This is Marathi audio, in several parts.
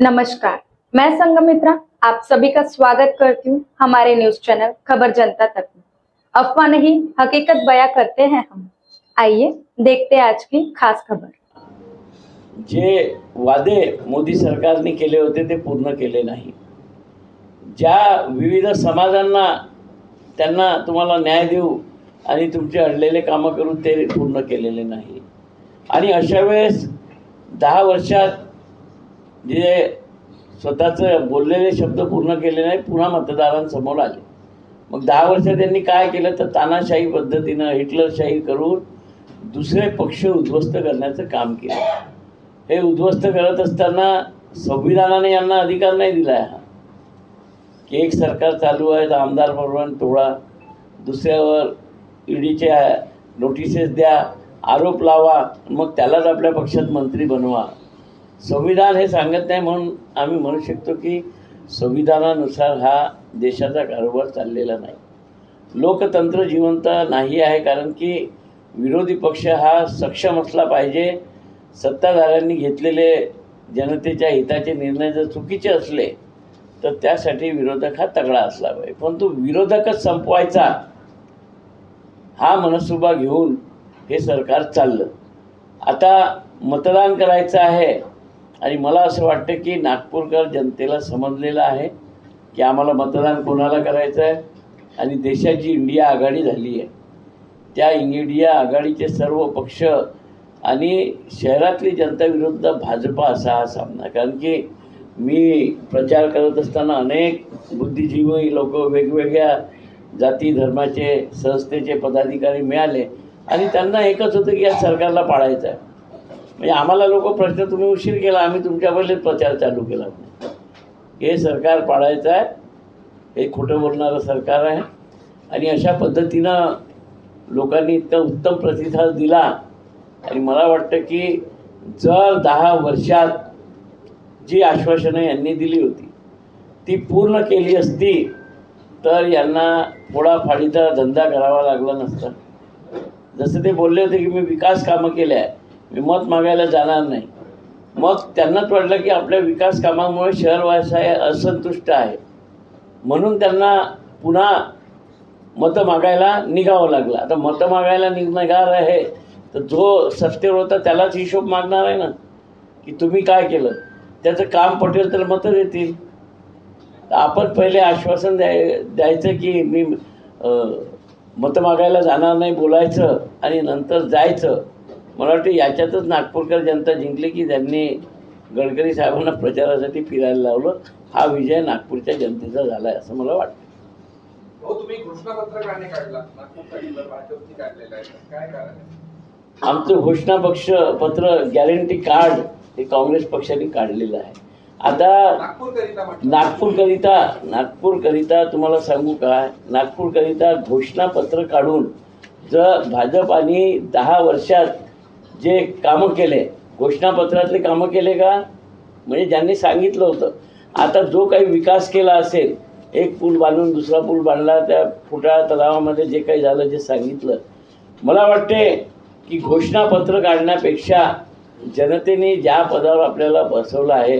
नमस्कार. मैं संगमित्रा आप सभी का स्वागत करती हूँ हमारे न्यूज चैनल खबर जनता तक में। अफवाह नहीं हकीकत बयां करते हैं हम। आइए देखते हैं आज की खास खबर। जे वादे मोदी सरकारने केले होते ते पूर्ण केले नाही. ज्या विविध समाजांना त्यांना तुम्हाला न्याय देऊ आणि तुमचे अडलेले कामं करून ते पूर्ण केलेले नाही. आणि अशा वेळेस दहा वर्षात जे स्वतःचं बोललेले शब्द पूर्ण केले नाही पुन्हा मतदारांसमोर आले. मग दहा वर्ष त्यांनी काय केलं? तर तानाशाही पद्धतीनं हिटलरशाही करून दुसरे पक्ष उद्ध्वस्त करण्याचं काम केलं. हे उद्ध्वस्त करत असताना संविधानाने यांना अधिकार नाही दिला आहे हा. की एक सरकार चालू आहे तर आमदार परवान तोडा दुसऱ्यावर ईडीच्या नोटिसेस द्या आरोप लावा मग त्यालाच आपल्या पक्षात मंत्री बनवा. संविधान हे सांगत नाही म्हणून आम्ही म्हणू शकतो की संविधानानुसार हा देशाचा कारोबार चाललेला नाही. लोकतंत्र जिवंत नाही आहे कारण की विरोधी पक्ष हा सक्षम असला पाहिजे. सत्ताधाऱ्यांनी घेतलेले जनतेच्या हिताचे निर्णय जर चुकीचे असले तर त्यासाठी विरोधक हा तगडा असला पाहिजे. परंतु विरोधकच संपवायचा हा मनसुबा घेऊन हे सरकार चाललं. आता मतदान करायचं आहे. आणि मला असं वाटतं की नागपूरकर जनतेला समजलेलं आहे की आम्हाला मतदान कोणाला करायचं आहे? आणि देशाची इंडिया आघाडी झाली आहे. त्या इंडिया आघाडीचे सर्व पक्ष आणि शहरातली जनता विरुद्ध भाजपा असा हा सामना. कारण की मी प्रचार करत असताना अनेक बुद्धिजीवी लोक वेगवेगळ्या जाती धर्माचे संस्थेचे पदाधिकारी मिळाले आणि त्यांना एकच होतं की या सरकारला पाळायचं आहे. म्हणजे आम्हाला लोक प्रश्न तुम्ही उशीर केला आम्ही तुमच्या पहिलेच प्रचार चालू केला. हे सरकार पाडायचं आहे. हे खोटं बोलणारं सरकार आहे. आणि अशा पद्धतीनं लोकांनी इतका उत्तम प्रतिसाद दिला. आणि मला वाटतं की जर दहा वर्षात जी आश्वासनं यांनी दिली होती ती पूर्ण केली असती तर यांना फोडाफाडीचा धंदा करावा लागला नसता. जसं ते बोलले होते की मी विकास कामं केले आहे मी मत मागायला जाणार नाही. मग त्यांनाच वाटलं की आपल्या विकास कामामुळे शहरवासाय असंतुष्ट आहे. म्हणून त्यांना पुन्हा मतं मागायला निघावं लागलं. आता मतं मागायला निघणार आहे तर जो सत्तेवर होता त्यालाच हिशोब मागणार आहे ना? की तुम्ही काय केलं? त्याचं काम पटेल तर मतं देतील. आपण पहिले आश्वासन द्याय द्यायचं की मी मतं मागायला जाणार नाही बोलायचं आणि नंतर जायचं. मला वाटतं याच्यातच नागपूरकर जनता जिंकली की त्यांनी गडकरी साहेबांना प्रचारासाठी फिरायला लावलं. हा विजय नागपूरच्या जनतेचा झाला आहे असं मला वाटतं. हो? आमचं घोषणा पक्ष पत्र गॅरंटी कार्ड हे काँग्रेस पक्षाने काढलेलं आहे. आता नागपूरकरिता नागपूरकरिता तुम्हाला सांगू का? नागपूरकरिता घोषणापत्र काढून जर भाजपाने दहा वर्षात जे कामं केले घोषणापत्रातले कामं केले का? म्हणजे ज्यांनी सांगितलं होतं. आता जो काही विकास केला असेल एक पूल बांधून दुसरा पूल बांधला त्या फुटाळा तलावामध्ये जे काही झालं जे सांगितलं मला वाटते की घोषणापत्र काढण्यापेक्षा जनतेने ज्या पदावर आपल्याला बसवलं आहे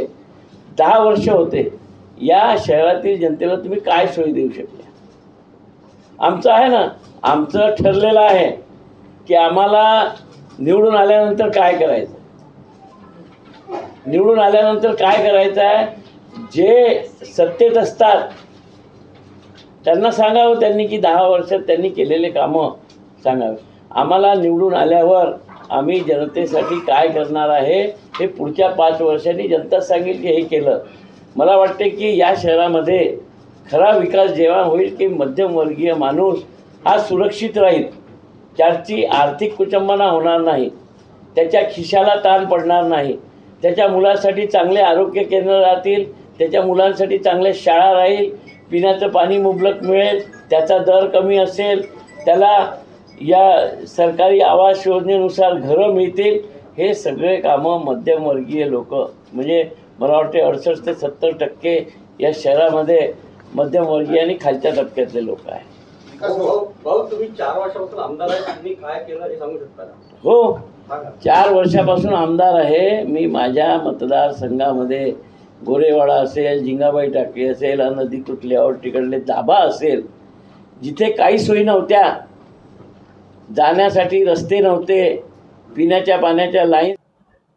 दहा वर्ष होते या शहरातील जनतेला तुम्ही काय सोयी देऊ शकल्या आमचं आहे ना आमचं ठरलेलं आहे की आम्हाला निवडून आल्यानंतर काय करायचं? निवडून आल्यानंतर काय करायचं आहे? जे सत्तेत असतात त्यांना सांगावं त्यांनी की दहा वर्षात त्यांनी केलेले कामं सांगावे. आम्हाला निवडून आल्यावर आम्ही जनतेसाठी काय करणार आहे हे पुढच्या पाच वर्षांनी जनता सांगेल की हे केलं. मला वाटते की या शहरामध्ये खरा विकास जेव्हा होईल की मध्यमवर्गीय माणूस हा सुरक्षित राहील. ज्याची आर्थिक कुचंबना होणार नाही त्याच्या खिशाला ताण पडणार नाही त्याच्या मुलासाठी चांगले आरोग्य केंद्र राहतील त्याच्या मुलांसाठी चांगल्या शाळा राहील पिण्याचं पाणी मुबलक मिळेल त्याचा दर कमी असेल त्याला या सरकारी आवास योजनेनुसार घरं मिळतील हे सगळे कामं मध्यमवर्गीय लोक म्हणजे मला वाटते अडुसष्ट ते सत्तर टक्के या शहरामध्ये मध्यमवर्गीय आणि खालच्या टप्प्यातले लोक आहेत. विकास भाऊ भाऊ तुम्ही चार वर्षापासून आमदार आहे तुम्ही काय केलं हे सांगू शकता का? हो. सांगा चार वर्षापासून आमदार आहे. मी माझ्या मतदारसंघामध्ये गोरेवाडा असेल झिंगाबाई टाकी असेल अनधिकृत लेआउट तिकडले दाबा असेल जिथे काही सोयी नव्हत्या जाण्यासाठी रस्ते नव्हते पिण्याच्या पाण्याच्या लाईन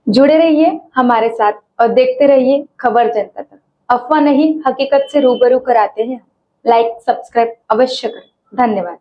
जुड़े रहिए हमारे साथ और देखते रहिए खबर जनता तक. अफवाह नहीं हकीकत से रूबरू कराते हैं लाइक सब्सक्राइब अवश्य करें. धन्यवाद.